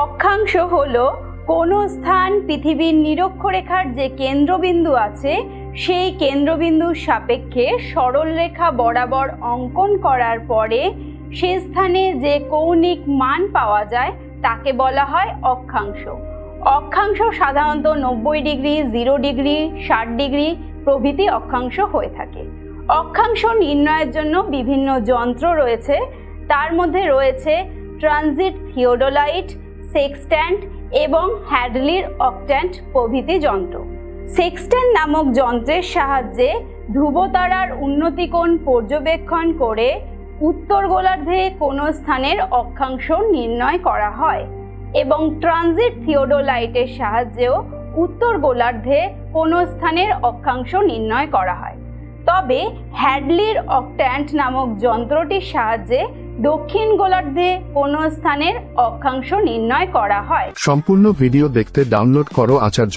অক্ষাংশ হল কোনো স্থান পৃথিবীর নিরক্ষরেখার যে কেন্দ্রবিন্দু আছে, সেই কেন্দ্রবিন্দুর সাপেক্ষে সরলরেখা বরাবর অঙ্কন করার পরে সে স্থানে যে কৌণিক মান পাওয়া যায়, তাকে বলা হয় অক্ষাংশ। অক্ষাংশ সাধারণত নব্বই ডিগ্রি, জিরো ডিগ্রি, ষাট ডিগ্রি প্রভৃতি অক্ষাংশ হয়ে থাকে। অক্ষাংশ নির্ণয়ের জন্য বিভিন্ন যন্ত্র রয়েছে। তার মধ্যে রয়েছে ট্রানজিট থিওডোলাইট সেক্সট্যান্ট এবং হ্যাডলির অকট্যান্ট প্রভৃতি যন্ত্র। সেক্সট্যান্ট নামক যন্ত্রের সাহায্যে ধ্রুবতারার উন্নতিকোণ পর্যবেক্ষণ করে উত্তর গোলার্ধে কোনো স্থানের অক্ষাংশ নির্ণয় করা হয় এবং ট্রানজিট থিওডোলাইটের সাহায্যেও উত্তর গোলার্ধে কোনো স্থানের অক্ষাংশ নির্ণয় করা হয়। তবে হ্যাডলির অকট্যান্ট নামক যন্ত্রটির সাহায্যে দক্ষিণ গোলার্ধে কোনো স্থানের অক্ষাংশ নির্ণয় করা হয়। সম্পূর্ণ ভিডিও দেখতে ডাউনলোড করো আচার্য